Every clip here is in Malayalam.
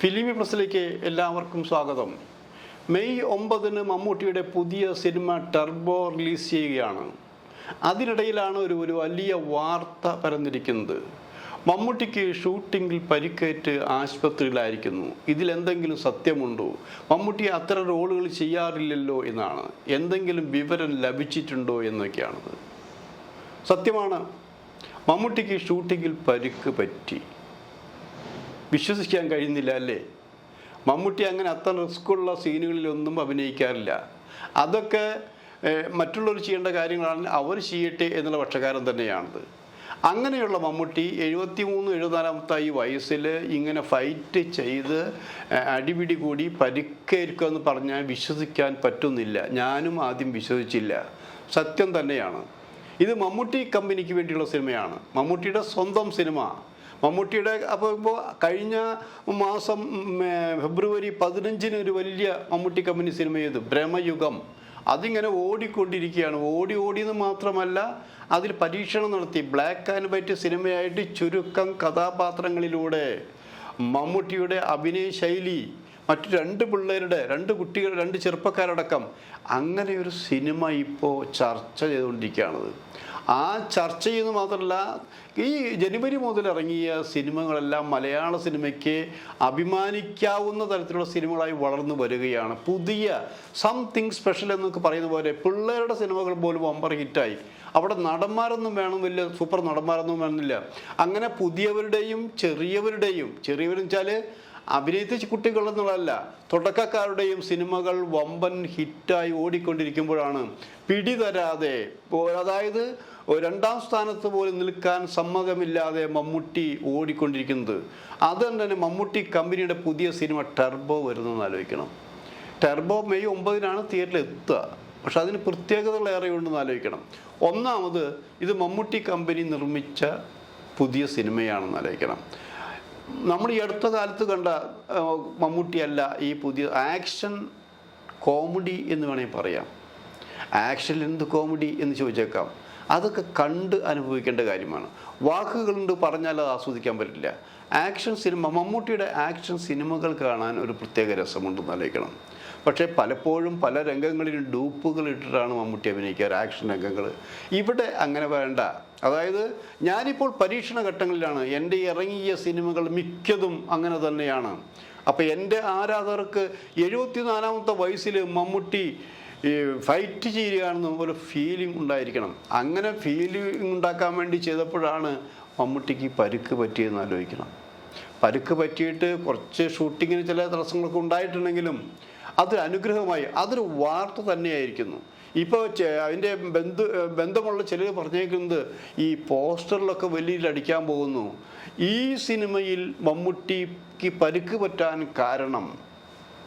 ഫിലിമി പ്രസിലേക്ക് എല്ലാവർക്കും സ്വാഗതം. മെയ് ഒമ്പതിന് മമ്മൂട്ടിയുടെ പുതിയ സിനിമ ടർബോ റിലീസ് ചെയ്യുകയാണ്. അതിനിടയിലാണ് ഒരു ഒരു വലിയ വാർത്ത പരന്നിരിക്കുന്നത്. മമ്മൂട്ടിക്ക് ഷൂട്ടിങ്ങിൽ പരിക്കേറ്റ് ആശുപത്രിയിലായിരിക്കുന്നു. ഇതിലെന്തെങ്കിലും സത്യമുണ്ടോ? മമ്മൂട്ടി അത്തരം റോളുകൾ ചെയ്യാറില്ലല്ലോ എന്നാണ്. എന്തെങ്കിലും വിവരം ലഭിച്ചിട്ടുണ്ടോ എന്നൊക്കെയാണത്. സത്യമാണ് മമ്മൂട്ടിക്ക് ഷൂട്ടിങ്ങിൽ പരിക്ക് പറ്റി. വിശ്വസിക്കാൻ കഴിയുന്നില്ല അല്ലേ? മമ്മൂട്ടി അങ്ങനെ അത്ര റിസ്ക്കുള്ള സീനുകളിലൊന്നും അഭിനയിക്കാറില്ല. അതൊക്കെ മറ്റുള്ളവർ ചെയ്യേണ്ട കാര്യങ്ങളാണ് അവർ ചെയ്യട്ടെ എന്നുള്ള പക്ഷക്കാരൻ തന്നെയാണത്. അങ്ങനെയുള്ള മമ്മൂട്ടി എഴുപത്തി മൂന്ന് എഴുപത്തിനാലാമത്തെ ഈ വയസ്സിൽ ഇങ്ങനെ ഫൈറ്റ് ചെയ്ത് അടിപിടി കൂടി പരിക്കേൽക്കുക എന്ന് പറഞ്ഞാൽ വിശ്വസിക്കാൻ പറ്റുന്നില്ല. ഞാനും ആദ്യം വിശ്വസിച്ചില്ല. സത്യം തന്നെയാണ്. ഇത് മമ്മൂട്ടി കമ്പനിക്ക് വേണ്ടിയുള്ള സിനിമയാണ്. മമ്മൂട്ടിയുടെ സ്വന്തം സിനിമ. മമ്മൂട്ടിയുടെ അപ്പോൾ കഴിഞ്ഞ മാസം ഫെബ്രുവരി പതിനഞ്ചിന് ഒരു വലിയ മമ്മൂട്ടി കമ്പനി സിനിമ ചെയ്തു ബ്രഹ്മയുഗം. അതിങ്ങനെ ഓടിക്കൊണ്ടിരിക്കുകയാണ്. ഓടി ഓടിയെന്ന് മാത്രമല്ല അതിൽ പരീക്ഷണം നടത്തി. ബ്ലാക്ക് ആൻഡ് വൈറ്റ് സിനിമയായിട്ട് ചുരുക്കം കഥാപാത്രങ്ങളിലൂടെ മമ്മൂട്ടിയുടെ അഭിനയ ശൈലി മറ്റു രണ്ട് പിള്ളേരുടെ രണ്ട് കുട്ടികൾ രണ്ട് ചെറുപ്പക്കാരടക്കം അങ്ങനെ ഒരു സിനിമ ഇപ്പോൾ ചർച്ച ചെയ്തുകൊണ്ടിരിക്കുകയാണത്. ആ ചർച്ച ചെയ്യുന്നത് മാത്രമല്ല ഈ ജനുവരി മുതൽ ഇറങ്ങിയ സിനിമകളെല്ലാം മലയാള സിനിമയ്ക്ക് അഭിമാനിക്കാവുന്ന തരത്തിലുള്ള സിനിമകളായി വളർന്നു വരികയാണ്. പുതിയ സംതിങ് സ്പെഷ്യൽ എന്നൊക്കെ പറയുന്ന പോലെ പിള്ളേരുടെ സിനിമകൾ പോലും വമ്പർ ഹിറ്റായി. അവിടെ നടന്മാരൊന്നും വേണം വലിയ സൂപ്പർ നടന്മാരൊന്നും വേണമെന്നില്ല. അങ്ങനെ പുതിയവരുടെയും ചെറിയവരുടെയും ചെറിയവരെന്ന് വെച്ചാൽ അഭിനയിച്ച കുട്ടികൾ എന്നുള്ളതല്ല തുടക്കക്കാരുടെയും സിനിമകൾ വമ്പൻ ഹിറ്റായി ഓടിക്കൊണ്ടിരിക്കുമ്പോഴാണ് പിടി തരാതെ അതായത് രണ്ടാം സ്ഥാനത്ത് പോലും നിൽക്കാൻ സമ്മതമില്ലാതെ മമ്മൂട്ടി ഓടിക്കൊണ്ടിരിക്കുന്നത്. അതുകൊണ്ട് തന്നെ മമ്മൂട്ടി കമ്പനിയുടെ പുതിയ സിനിമ ടെർബോ വരുന്നതെന്ന് ആലോചിക്കണം. ടെർബോ മെയ് ഒമ്പതിനാണ് തിയേറ്ററിൽ എത്തുക. പക്ഷെ അതിന് പ്രത്യേകതകൾ ഏറെ ഉണ്ടെന്ന് ആലോചിക്കണം. ഒന്നാമത് ഇത് മമ്മൂട്ടി കമ്പനി നിർമ്മിച്ച പുതിയ സിനിമയാണെന്ന് ആലോചിക്കണം. നമ്മൾ ഈ അടുത്ത കാലത്ത് കണ്ട മമ്മൂട്ടിയല്ല ഈ പുതിയ ആക്ഷൻ കോമഡി എന്ന് വേണമെങ്കിൽ പറയാം. ആക്ഷൻ എന്ത് കോമഡി എന്ന് ചോദിച്ചേക്കാം. അതൊക്കെ കണ്ട് അനുഭവിക്കേണ്ട കാര്യമാണ്. വാക്കുകളുണ്ട് പറഞ്ഞാൽ അത് ആസ്വദിക്കാൻ പറ്റില്ല. ആക്ഷൻ സിനിമ മമ്മൂട്ടിയുടെ ആക്ഷൻ സിനിമകൾ കാണാൻ ഒരു പ്രത്യേക രസമുണ്ടെന്ന് ആലോചിക്കണം. പക്ഷേ പലപ്പോഴും പല രംഗങ്ങളിലും ഡൂപ്പുകൾ ഇട്ടിട്ടാണ് മമ്മൂട്ടി അഭിനയിക്കാറ് ആക്ഷൻ രംഗങ്ങൾ. ഇവിടെ അങ്ങനെ വേണ്ട. അതായത് ഞാനിപ്പോൾ പരീക്ഷണ ഘട്ടങ്ങളിലാണ്. എന്റെ ഇറങ്ങിയ സിനിമകൾ മിക്കതും അങ്ങനെ തന്നെയാണ്. അപ്പോൾ എന്റെ ആരാധകർക്ക് എഴുപത്തിനാലാമത്തെ വയസ്സിൽ മമ്മൂട്ടി ഈ ഫൈറ്റ് ചെയ്യുകയാണെന്ന് പോലെ ഫീലിംഗ് ഉണ്ടായിരിക്കണം. അങ്ങനെ ഫീലിംഗ് ഉണ്ടാക്കാൻ വേണ്ടി ചെയ്തപ്പോഴാണ് മമ്മൂട്ടിക്ക് പരുക്ക് പറ്റിയെന്ന് ആലോചിക്കണം. പരുക്ക് പറ്റിയിട്ട് കുറച്ച് ഷൂട്ടിങ്ങിന് ചില തടസ്സങ്ങളൊക്കെ ഉണ്ടായിട്ടുണ്ടെങ്കിലും അതൊരു അനുഗ്രഹമായി അതൊരു വാർത്ത തന്നെയായിരിക്കുന്നു. ഇപ്പോൾ അതിന്റെ ബന്ധു ബന്ധമുള്ള ചിലർ പറഞ്ഞേക്കുന്നത് ഈ പോസ്റ്ററിലൊക്കെ വലിയ അടിക്കാൻ പോകുന്നു. ഈ സിനിമയിൽ മമ്മൂട്ടിക്ക് പരുക്ക് പറ്റാൻ കാരണം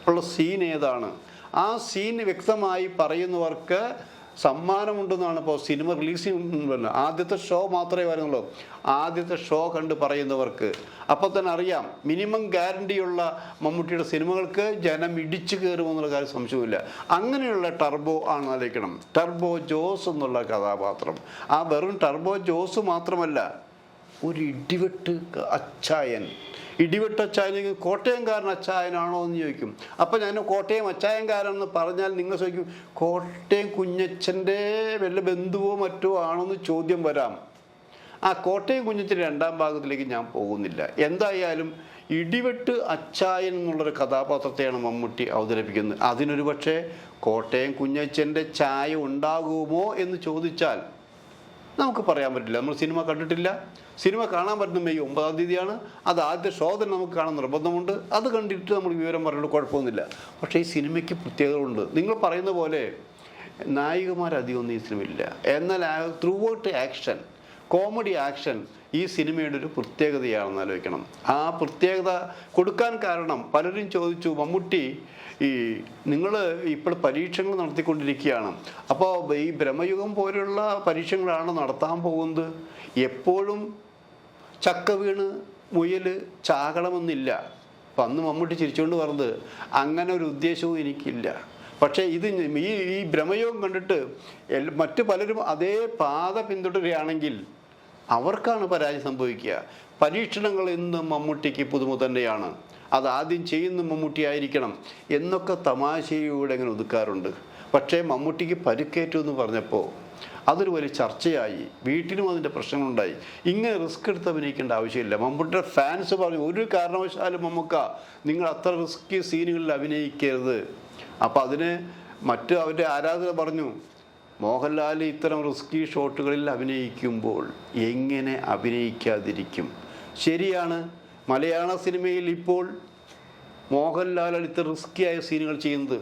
ഉള്ള സീൻ ഏതാണ്? ആ സീൻ വ്യക്തമായി പറയുന്നവർക്ക് സമ്മാനമുണ്ടെന്നാണ് ഇപ്പോൾ സിനിമ റിലീസ് ചെയ്യുന്നത് ആദ്യത്തെ ഷോ മാത്രമേ വരുന്നുള്ളൂ. ആദ്യത്തെ ഷോ കണ്ട് പറയുന്നവർക്ക്. അപ്പോൾ തന്നെ അറിയാം മിനിമം ഗ്യാരണ്ടിയുള്ള മമ്മൂട്ടിയുടെ സിനിമകൾക്ക് ജനം ഇടിച്ചു കയറുമെന്നുള്ള കാര്യം സംശയമില്ല അങ്ങനെയുള്ള ടർബോ ആണ് ആലോചിക്കണം ടർബോ ജോസ് എന്നുള്ള കഥാപാത്രം. ആ വെറും ടർബോ ജോസ് മാത്രമല്ല ഒരു ഇടിവെട്ട് അച്ചായൻ. ഇടിവെട്ട് അച്ചായനെങ്കിൽ കോട്ടയംകാരൻ അച്ചായനാണോ എന്ന് ചോദിക്കും. അപ്പം ഞാൻ കോട്ടയം അച്ചായൻകാരൻ എന്ന് പറഞ്ഞാൽ നിങ്ങൾ ചോദിക്കും കോട്ടയം കുഞ്ഞച്ചന്റെ വല്ല ബന്ധുവോ മറ്റോ ആണോ എന്ന് ചോദ്യം വരാം. ആ കോട്ടയം കുഞ്ഞച്ചന്റെ രണ്ടാം ഭാഗത്തിലേക്ക് ഞാൻ പോകുന്നില്ല. എന്തായാലും ഇടിവെട്ട് അച്ചായൻ എന്നുള്ളൊരു കഥാപാത്രത്തെയാണ് മമ്മൂട്ടി അവതരിപ്പിക്കുന്നത്. അതിനൊരു പക്ഷേ കോട്ടയം കുഞ്ഞച്ചന്റെ ചായ ഉണ്ടാകുമോ എന്ന് ചോദിച്ചാൽ നമുക്ക് പറയാൻ പറ്റില്ല. നമ്മൾ സിനിമ കണ്ടിട്ടില്ല. സിനിമ കാണാൻ പറ്റുന്ന മെയ് ഒമ്പതാം തീയതിയാണ്. അത് ആദ്യത്തെ തന്നെ നമുക്ക് കാണാൻ നിർബന്ധമുണ്ട്. അത് കണ്ടിട്ട് നമ്മൾ വിവരം പറഞ്ഞിട്ട് കുഴപ്പമൊന്നുമില്ല. പക്ഷേ ഈ സിനിമയ്ക്ക് പ്രത്യേകതകളുണ്ട്. നിങ്ങൾ പറയുന്ന പോലെ നായികമാരധികമൊന്നും ഈ സിനിമയില്ല എന്നാൽ throughout action comedy action ഈ സിനിമയുടെ ഒരു പ്രത്യേകതയാണെന്ന് ആലോചിക്കണം. ആ പ്രത്യേകത കൊടുക്കാൻ കാരണം പലരും ചോദിച്ചു മമ്മൂട്ടി ഈ നിങ്ങൾ ഇപ്പോൾ പരീക്ഷകൾ നടത്തിക്കൊണ്ടിരിക്കുകയാണ്. അപ്പോൾ ഈ ബ്രഹ്മയുഗം പോലുള്ള പരീക്ഷകളാണ് നടത്താൻ പോകുന്നത്. എപ്പോഴും ചക്ക വീണ് മുയൽ ചാകണമെന്നില്ല. അപ്പം അന്ന് മമ്മൂട്ടി ചിരിച്ചുകൊണ്ട് പറഞ്ഞത് അങ്ങനെ ഒരു ഉദ്ദേശവും എനിക്കില്ല. പക്ഷേ ഇത് ഈ ഈ ഭ്രമയോഗം കണ്ടിട്ട് മറ്റു പലരും അതേ പാത പിന്തുടരുകയാണെങ്കിൽ അവർക്കാണ് പരാജയം സംഭവിക്കുക. പരീക്ഷണങ്ങൾ ഇന്ന് മമ്മൂട്ടിക്ക് പുതുമ തന്നെയാണ്. അത് ആദ്യം ചെയ്യുന്ന മമ്മൂട്ടി ആയിരിക്കണം എന്നൊക്കെ തമാശയിലൂടെ ഇങ്ങനെ ഒതുക്കാറുണ്ട്. പക്ഷേ മമ്മൂട്ടിക്ക് പരുക്കേറ്റു എന്ന് പറഞ്ഞപ്പോൾ അതൊരു വലിയ ചർച്ചയായി. വീട്ടിലും അതിന്റെ പ്രശ്നങ്ങളുണ്ടായി. ഇങ്ങനെ റിസ്ക് എടുത്ത് അഭിനയിക്കേണ്ട ആവശ്യമില്ല. മമ്മൂട്ടിയുടെ ഫാൻസ് പറഞ്ഞു ഒരു കാരണവശാലും മമ്മൂക്ക നിങ്ങൾ അത്ര റിസ്കി സീനുകളിൽ അഭിനയിക്കരുത്. അപ്പോൾ അതിന് മറ്റു അവരുടെ ആരാധകർ പറഞ്ഞു മോഹൻലാൽ ഇത്തരം റിസ്കി ഷോട്ടുകളിൽ അഭിനയിക്കുമ്പോൾ എങ്ങനെ അഭിനയിക്കാതിരിക്കും? ശരിയാണ്. മലയാള സിനിമയിൽ ഇപ്പോൾ മോഹൻലാൽ ഇത്ര റിസ്കി ആയ സീനുകൾ ചെയ്യുന്നത്.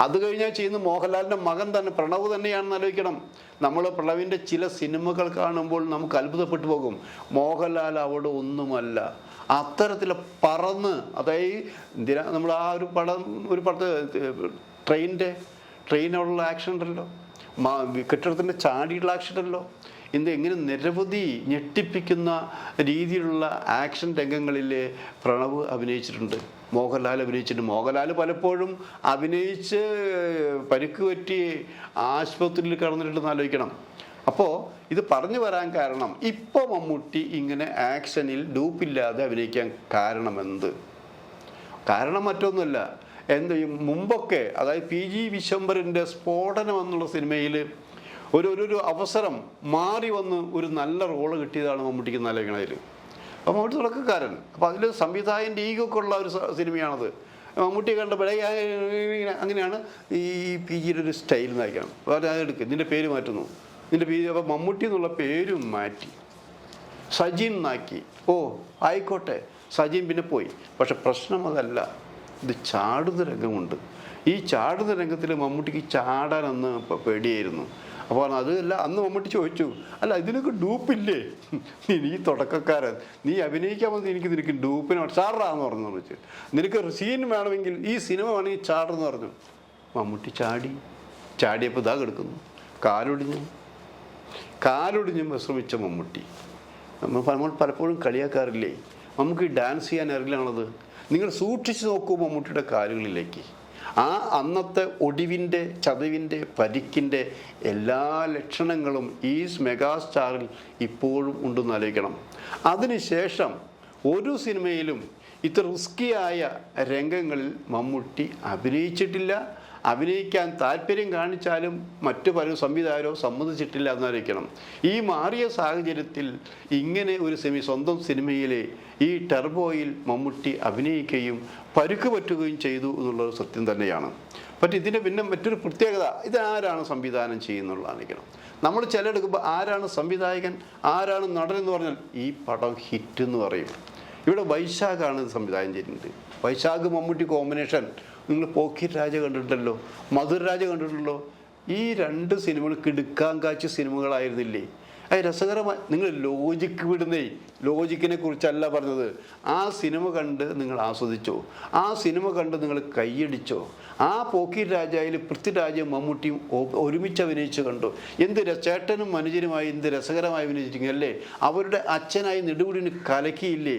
അത് കഴിഞ്ഞാൽ ചെയ്യുന്ന മോഹൻലാലിന്റെ മകൻ തന്നെ പ്രണവ് തന്നെയാണെന്ന് ആലോചിക്കണം. നമ്മൾ പ്രണവിന്റെ ചില സിനിമകൾ കാണുമ്പോൾ നമുക്ക് അത്ഭുതപ്പെട്ടു പോകും. മോഹൻലാൽ അവിടെ ഒന്നുമല്ല. അത്തരത്തിൽ പറന്ന് അതായത് നമ്മൾ ആ ഒരു പടം ഒരു പടത്ത് ട്രെയിനിന്റെ ട്രെയിനുള്ള ആക്ഷൻ ഉണ്ടല്ലോ. കെട്ടിടത്തിന്റെ ചാടിയുള്ള ആക്ഷനല്ലോ ഇന്ന് എങ്ങനെ നിരവധി ഞെട്ടിപ്പിക്കുന്ന രീതിയിലുള്ള ആക്ഷൻ രംഗങ്ങളിൽ പ്രണവ് അഭിനയിച്ചിട്ടുണ്ട്. മോഹൻലാൽ അഭിനയിച്ചിട്ടുണ്ട്. മോഹൻലാൽ പലപ്പോഴും അഭിനയിച്ച് പരിക്ക് പറ്റി ആശുപത്രിയിൽ കടന്നിട്ടുണ്ടെന്ന് ആലോചിക്കണം. അപ്പോൾ ഇത് പറഞ്ഞു വരാൻ കാരണം ഇപ്പോൾ മമ്മൂട്ടി ഇങ്ങനെ ആക്ഷനിൽ ഡൂപ്പില്ലാതെ അഭിനയിക്കാൻ കാരണമെന്ത്? കാരണം മറ്റൊന്നുമല്ല. എന്ത് ചെയ്യും മുമ്പൊക്കെ അതായത് പി ജി വിശ്വംബരന്റെ സ്ഫോടനം എന്നുള്ള സിനിമയിൽ ഒരു ഒരു അവസരം മാറി വന്ന് ഒരു നല്ല റോൾ കിട്ടിയതാണ് മമ്മൂട്ടിക്ക് നാലോചനയിൽ അപ്പോൾ മമ്മൂട്ടി തുടക്കക്കാരൻ. അപ്പോൾ അതിൽ സംവിധായകന്റെ ഈഗൊക്കെ ഉള്ള ഒരു സിനിമയാണത്. മമ്മൂട്ടിയെ കണ്ടപ്പോഴേ അങ്ങനെയാണ് ഈ പി ജിയുടെ ഒരു സ്റ്റൈൽ നയിക്കണം അപ്പോൾ അതെടുക്കും നിന്റെ പേര് മാറ്റുന്നു. നിന്റെ പേര് അപ്പോൾ മമ്മൂട്ടി എന്നുള്ള പേരും മാറ്റി. സജിൻ നാക്കി. ഓ ആയിക്കോട്ടെ. സജിൻ പിന്നെ പോയി. പക്ഷെ പ്രശ്നം അതല്ല. ഇത് ചാടുന്ന രംഗമുണ്ട്. ഈ ചാടുന്ന രംഗത്തിൽ മമ്മൂട്ടിക്ക് ചാടാൻ അന്ന് പേടിയായിരുന്നു. അപ്പോൾ അതല്ല അന്ന് മമ്മൂട്ടി ചോദിച്ചു അല്ല ഇതിനൊക്കെ ഡൂപ്പില്ലേ? നീ തുടക്കക്കാരൻ. നീ അഭിനയിക്കാൻ വന്നത് എനിക്ക് നിനക്ക് ഡൂപ്പിന് ചാടാന്ന് പറഞ്ഞു വിളിച്ചു നിനക്ക് സീൻ വേണമെങ്കിൽ ഈ സിനിമ വേണമെങ്കിൽ ചാടെന്ന് പറഞ്ഞു. മമ്മൂട്ടി ചാടി. ചാടിയപ്പോൾ ഇതാ കിടക്കുന്നു. കാലൊടിഞ്ഞു. കാലൊടിഞ്ഞും വിശ്രമിച്ച മമ്മൂട്ടി. നമ്മൾ നമ്മൾ പലപ്പോഴും കളിയാക്കാറില്ലേ? നമുക്ക് ഡാൻസ് ചെയ്യാൻ അറിയില്ലാണത്. നിങ്ങൾ സൂക്ഷിച്ചു നോക്കൂ മമ്മൂട്ടിയുടെ കാലുകളിലേക്ക് ആ അന്നത്തെ ഒടിവിന്റെ ചതവിന്റെ പരിക്കിന്റെ എല്ലാ ലക്ഷണങ്ങളും ഈ മെഗാസ്റ്റാറിൽ ഇപ്പോഴും ഉണ്ടെന്ന് ആലോചിക്കണം. അതിനുശേഷം ഒരു സിനിമയിലും ഇത്ര റിസ്കിയായ രംഗങ്ങളിൽ മമ്മൂട്ടി അഭിനയിച്ചിട്ടില്ല. അഭിനയിക്കാൻ താല്പര്യം കാണിച്ചാലും മറ്റു പല സംവിധായകരോ സമ്മതിച്ചിട്ടില്ല എന്നായിരിക്കണം ഈ മാറിയ സാഹചര്യത്തിൽ ഇങ്ങനെ ഒരു സെമി സ്വന്തം സിനിമയിലെ ഈ ടെർബോയിൽ മമ്മൂട്ടി അഭിനയിക്കുകയും പരുക്ക് പറ്റുകയും ചെയ്തു എന്നുള്ളത് സത്യം തന്നെയാണ്. പക്ഷേ ഇതിന്റെ പിന്നെ മറ്റൊരു പ്രത്യേകത ഇതാരാണ് സംവിധാനം ചെയ്യുന്നുള്ളതായിരിക്കണം നമ്മൾ ചിലടുക്കുമ്പോൾ ആരാണ് സംവിധായകൻ ആരാണ് നടൻ എന്ന് പറഞ്ഞാൽ ഈ പടം ഹിറ്റ് എന്ന് പറയും. ഇവിടെ വൈശാഖാണ് സംവിധാനം ചെയ്യുന്നത് വൈശാഖ് മമ്മൂട്ടി കോമ്പിനേഷൻ നിങ്ങൾ പോക്കിറ്റ് രാജ കണ്ടിട്ടുണ്ടല്ലോ മധുര രാജ കണ്ടിട്ടുണ്ടല്ലോ. ഈ രണ്ട് സിനിമകൾ കിടുക്കാൻ കാച്ച സിനിമകളായിരുന്നില്ലേ? അത് രസകരമായി നിങ്ങൾ ലോജിക്ക് വിടുന്നേ. ലോജിക്കിനെ കുറിച്ചല്ല പറഞ്ഞത്. ആ സിനിമ കണ്ട് നിങ്ങൾ ആസ്വദിച്ചോ. ആ സിനിമ കണ്ട് നിങ്ങൾ കൈയടിച്ചോ. ആ പോക്കിറ്റ് രാജായിൽ പൃഥ്വിരാജയും മമ്മൂട്ടിയും ഒരുമിച്ച് അഭിനയിച്ച് കണ്ടു. എന്ത് ചേട്ടനും മനുജനുമായി എന്ത് രസകരമായി അഭിനയിച്ചിരിക്കുന്നു അല്ലേ? അവരുടെ അച്ഛനായി നെടുപുടിന് കലക്കിയില്ലേ?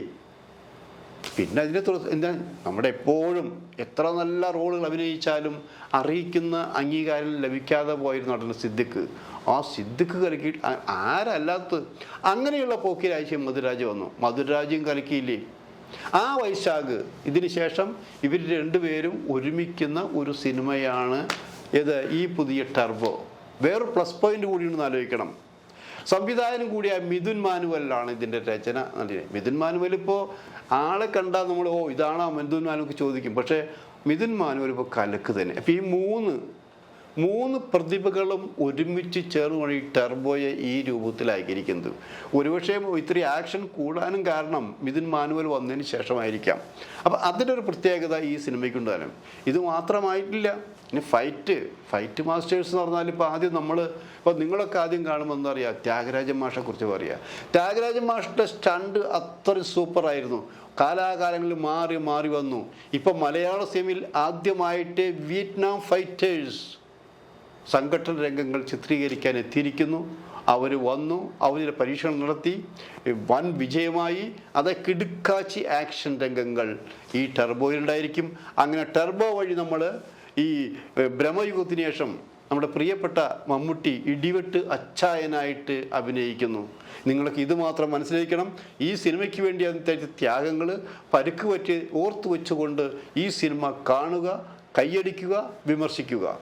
പിന്നെ തുടർന്ന് എന്താ നമ്മുടെ എപ്പോഴും എത്ര നല്ല റോളുകൾ അഭിനയിച്ചാലും അറിയിക്കുന്ന അംഗീകാരം ലഭിക്കാതെ പോയിരുന്ന നടൻ സിദ്ദിഖ്. ആ സിദ്ദിഖ് കലക്കി ആരല്ലാത്ത അങ്ങനെയുള്ള പോക്കിരാഴ്ചയും മധുരാജ് വന്നു. മധുരാജ്യം കലക്കിയില്ലേ ആ വൈശാഖ് ഇതിന് ശേഷം ഇവർ രണ്ടുപേരും ഒരുമിക്കുന്ന ഒരു സിനിമയാണ് ഇത് ഈ പുതിയ ടർബോ. വേറൊരു പ്ലസ് പോയിന്റ് കൂടിയുണ്ടെന്ന് ആലോചിക്കണം. സംവിധായകനും കൂടിയായ മിഥുൻ മാനുവലിലാണ് ഇതിന്റെ രചന നൽകിയത് മിഥുൻ മാനുവൽ ഇപ്പോൾ ആളെ കണ്ടാൽ നമ്മൾ ഓ ഇതാണോ മിഥുൻ മാനുവൽ ചോദിക്കും. പക്ഷേ മിഥുൻ മാനുവൽ ഇപ്പോൾ കലക്ക് തന്നെ. അപ്പോൾ ഈ മൂന്ന് മൂന്ന് പ്രതിഭകളും ഒരുമിച്ച് ചേർന്നാണ് ഈ ടെർബോയെ ഈ രൂപത്തിലാക്കിയിരിക്കുന്നത്. ഒരുപക്ഷെ ഇത്തിരി ആക്ഷൻ കൂടാനും കാരണം മിഥുൻ മാനുവൽ വന്നതിന് ശേഷമായിരിക്കാം. അപ്പം അതിന്റെ ഒരു പ്രത്യേകത ഈ സിനിമയ്ക്കുണ്ട് തന്നെ ഇത് മാത്രമായിട്ടില്ല. ഇനി ഫൈറ്റ് ഫൈറ്റ് മാസ്റ്റേഴ്സ് എന്ന് പറഞ്ഞാൽ ഇപ്പോൾ ആദ്യം നമ്മൾ ഇപ്പോൾ നിങ്ങളൊക്കെ ആദ്യം കാണുമ്പോൾ എന്താ പറയുക ത്യാഗരാജൻ മാഷെ കുറിച്ച് പറയുക ത്യാഗരാജൻ മാഷിന്റെ സ്റ്റണ്ട് അത്ര സൂപ്പറായിരുന്നു കാലാകാലങ്ങളിൽ മാറി മാറി വന്നു. ഇപ്പം മലയാള സിനിമയിൽ ആദ്യമായിട്ട് വിയറ്റ്നാം ഫൈറ്റേഴ്സ് സംഘടന രംഗങ്ങൾ ചിത്രീകരിക്കാൻ എത്തിയിരിക്കുന്നു. അവർ വന്നു അവരുടെ പരീക്ഷണം നടത്തി. വൻ വിജയമായി. അത് കിടുക്കാച്ചി ആക്ഷൻ രംഗങ്ങൾ ഈ ടെർബോയിലുണ്ടായിരിക്കും. അങ്ങനെ ടെർബോ വഴി നമ്മൾ ഈ ബ്രഹ്മയുഗത്തിന് ശേഷം നമ്മുടെ പ്രിയപ്പെട്ട മമ്മൂട്ടി ഇടിവെട്ട് അച്ചായനായിട്ട് അഭിനയിക്കുന്നു. നിങ്ങൾക്ക് ഇത് മാത്രം മനസ്സിലാക്കണം ഈ സിനിമയ്ക്ക് വേണ്ടി അതിന്റെ ത്യാഗങ്ങൾ പരുക്ക് പറ്റി ഓർത്തു വെച്ചുകൊണ്ട് ഈ സിനിമ കാണുക കൈയടിക്കുക വിമർശിക്കുക.